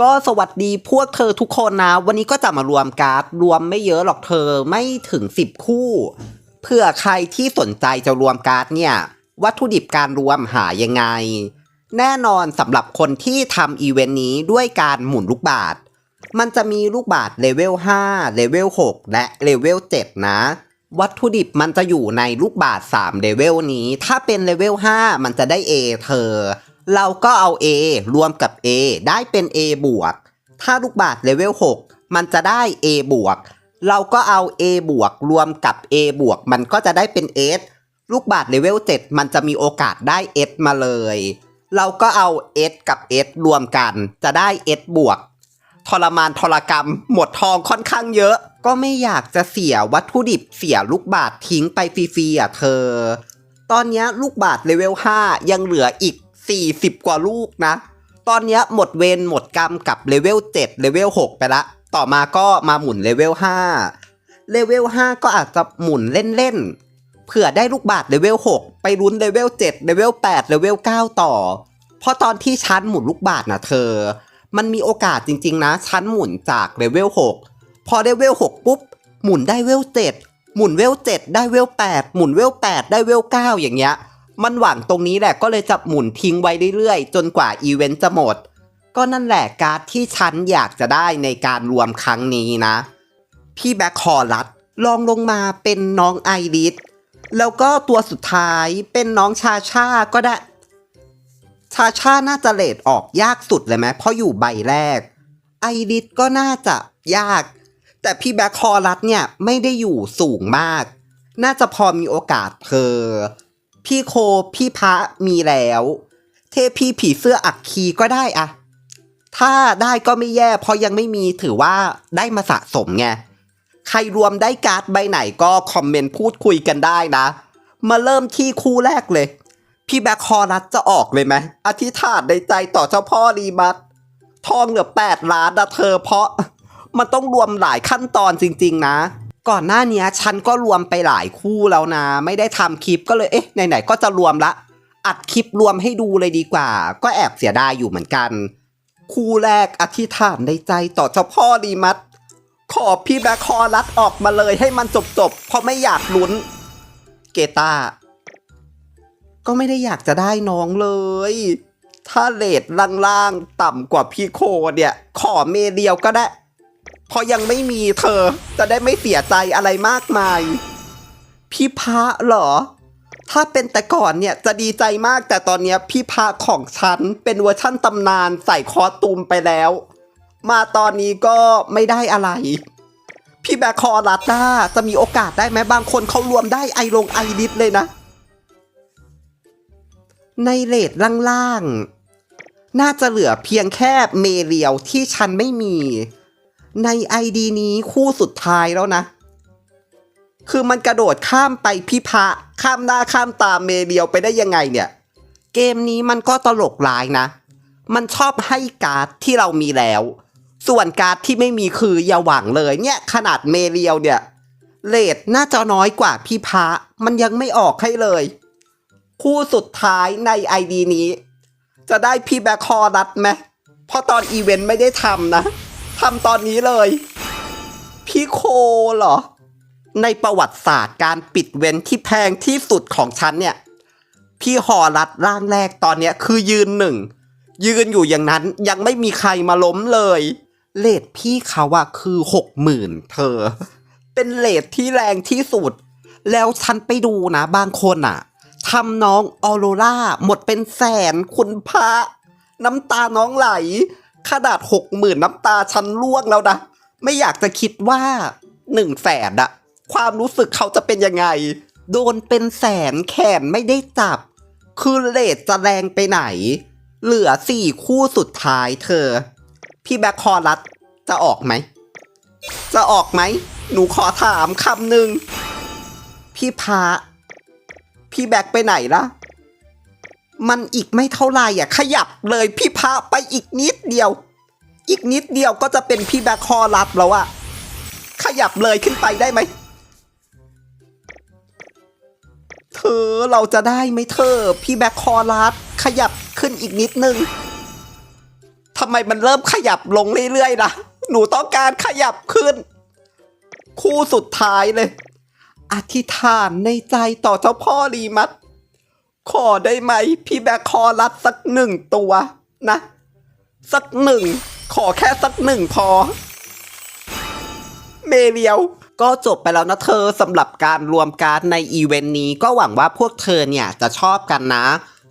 ก็สวัสดีพวกเธอทุกคนนะ วันนี้ก็จะมารวมการ์ดรวมไม่เยอะหรอกเธอไม่ถึง10คู่เพื่อใครที่สนใจจะรวมการ์ดเนี่ย วัตถุดิบการรวมหายังไง แน่นอนสำหรับคนที่ทำอีเวนต์นี้ด้วยการหมุนลูกบาศก์มันจะมีลูกบาศก์เลเวล5เลเวล6และเลเวล7นะ วัตถุดิบมันจะอยู่ในลูกบาศก์3เลเวลนี้ ถ้าเป็นเลเวล5มันจะได้ A เธอ เราก็เอา A รวมกับ A ได้เป็น A บวก ถ้าลูกบาศก์เลเวล 6 มันจะได้ A บวก เราก็เอา A บวกรวมกับ A บวก มันก็จะได้เป็น S ลูกบาศก์เลเวล 7 มันจะมีโอกาสได้ S มาเลย เราก็เอา S กับ S รวมกัน จะได้ S บวก ทรมานทรกรรม หมดทองค่อนข้างเยอะ ก็ไม่อยากจะเสียวัตถุดิบเสียลูกบาศก์ทิ้งไปฟรีๆอะเธอ ตอนนี้ลูกบาศก์เลเวล 5 ยังเหลืออีก 40 กว่าลูกนะ ตอนนี้หมดเวรหมดกรรมกับเลเวล7เลเวล6ไปละ ต่อมาก็มาหมุนเลเวล5เลเวล5ก็อาจจะหมุนเล่นๆ เผื่อได้ลูกบาศก์เลเวล6ไปลุ้นเลเวล7เลเวล8เลเวล9ต่อ เพราะตอนที่ชั้นหมุนลูกบาศก์นะเธอ มันมีโอกาสจริง ๆ นะ ชั้นหมุนจากเลเวล6พอเลเวล6ปุ๊บ หมุนได้เวล7หมุนเวล7ได้เวล8หมุนเวล8ได้เวล9อย่างเงี้ย มันหวังตรงนี้แหละก็เลยจะหมุนทิ้งไว้เรื่อยๆ จนกว่าอีเวนต์จะหมด ก็นั่นแหละการ์ดที่ฉันอยากจะได้ในการรวมครั้งนี้นะ พี่แบ็คคอรัสลองลงมาเป็นน้องไอริสแล้วก็ตัวสุดท้ายเป็นน้องชาชาก็ได้ ชาชาน่าจะเลดออกยากสุดเลยไหมเพราะอยู่ใบแรก ไอริสก็น่าจะยาก แต่พี่แบ็คคอรัสเนี่ยไม่ได้อยู่สูงมาก น่าจะพอมีโอกาสเธอ พี่โคพี่พระมีแล้ว เทพีผีเสื้ออักคีก็ได้อะถ้าได้ก็ไม่แย่ เพราะยังไม่มีถือว่าได้มาสะสมไง ใครรวมได้การ์ดใบไหนก็คอมเมนต์พูดคุยกันได้นะ มาเริ่มที่คู่แรกเลย พี่แบคคอรัสจะออกเลยไหมอธิษฐานในใจต่อเจ้าพ่อรีมัสทองเหลือแปดล้านนะเธอเพราะ มันต้องรวมหลายขั้นตอนจริง ๆ นะ ก่อนหน้าเนี้ยฉันก็รวมไปหลายคู่แล้วนะ ไม่ได้ทำคลิปก็เลยเอ๊ะไหนๆก็จะรวมละ อัดคลิปรวมให้ดูเลยดีกว่า ก็แอบเสียดายอยู่เหมือนกัน คู่แรกอธิษฐานในใจต่อเจ้าพ่อรีมัสขอพี่แบคคอรัสออกมาเลยให้มันจบๆเพราะไม่อยากลุ้น เกตาก็ไม่ได้อยากจะได้น้องเลย ถ้าเลทล่างๆ ต่ำกว่าพี่โคเนี่ย ขอเมเดียวก็ได้ ราะยังไม่มีเธอ จะได้ไม่เสียใจอะไรมากมาย พี่พระเหรอ ถ้าเป็นแต่ก่อนเนี่ยจะดีใจมากแต่ตอนเนี้ยพี่พระของฉันเป็นเวอร์ชั่นตำนานใส่คอสตูมไปแล้ว มาตอนนี้ก็ไม่ได้อะไร พี่แบคคอรัตต้าจะมีโอกาสได้ไหมบางคนเขารวมได้ไอลงไอดิสเลยนะ ในเลทล่างๆน่าจะเหลือเพียงแค่เมเรียวที่ฉันไม่มี ในไอดีนี้คู่สุดท้ายแล้วนะ คือมันกระโดดข้ามไปพิพะข้ามหน้าข้ามตาเมเรียวไปได้ยังไงเนี่ย เกมนี้มันก็ตลกร้ายนะ มันชอบให้การ์ดที่เรามีแล้ว ส่วนการ์ดที่ไม่มีคืออย่าหวังเลยเนี่ยขนาดเมเรียวเนี่ยเลทน่าจะน้อยกว่าพี่พระมันยังไม่ออกให้เลย คู่สุดท้ายในไอดีนี้ จะได้พี่แบคคอรัดไหมเพราะตอนอีเวนต์ไม่ได้ทำนะ ทำตอนนี้เลย พี่โคเหรอ ในประวัติศาสตร์การปิดเว้นที่แพงที่สุดของฉันเนี่ย พี่หอรัดร่างแรกตอนเนี้ยคือยืนหนึ่ง ยืนอยู่อย่างนั้นยังไม่มีใครมาล้มเลย เลทพี่เขาอะคือหกหมื่นเธอ เป็นเลทที่แรงที่สุด แล้วฉันไปดูนะบางคนอะทำน้องออโรราหมดเป็นแสนคุณพระ น้ำตาน้องไหล ขนาดหกหมื่นน้ำตาฉันล่วงแล้วนะ ไม่อยากจะคิดว่าหนึ่งแสนอะความรู้สึกเขาจะเป็นยังไง โดนเป็นแสนแขนไม่ได้จับ คือเลทจะแรงไปไหน เหลือสี่คู่สุดท้ายเธอ พี่แบ็คคอรัสจะออกไหม จะออกไหม หนูขอถามคำหนึ่งพี่พระพี่แบ็คไปไหนล่ะ มันอีกไม่เท่าไหร่อะ ขยับเลยพี่พระไปอีกนิดเดียว อีกนิดเดียวก็จะเป็นพี่แบคคอรัสแล้วอะขยับเลยขึ้นไปได้ไหม เธอเราจะได้ไหมเธอ พี่แบคคอรัสขยับขึ้นอีกนิดนึงทำไมมันเริ่มขยับลงเรื่อยๆล่ะ หนูต้องการขยับขึ้น คู่สุดท้ายเลย อธิษฐานในใจต่อเจ้าพ่อรีมัด ขอได้ไหม พี่แบกคอรัดสักหนึ่งตัวนะ สักหนึ่ง ขอแค่สักหนึ่งพอ เมเรียวก็จบไปแล้วนะเธอสำหรับการรวมการ์ดในอีเวนต์นี้ก็หวังว่าพวกเธอเนี่ยจะชอบกันนะ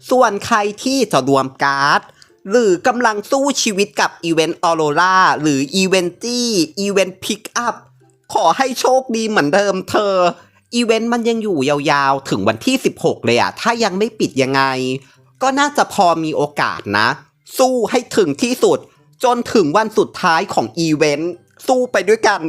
ส่วนใครที่จะรวมการ์ดหรือกำลังสู้ชีวิตกับอีเวนต์ออโรราหรืออีเวนตี้อีเวนต์พิกอัพขอให้โชคดีเหมือนเดิมเธอ อีเวนต์มันยังอยู่ยาวๆ ถึงวันที่ 16 เลยอะถ้ายังไม่ปิดยังไง ก็น่าจะพอมีโอกาสนะ สู้ให้ถึงที่สุด จนถึงวันสุดท้ายของอีเวนต์ สู้ไปด้วยกัน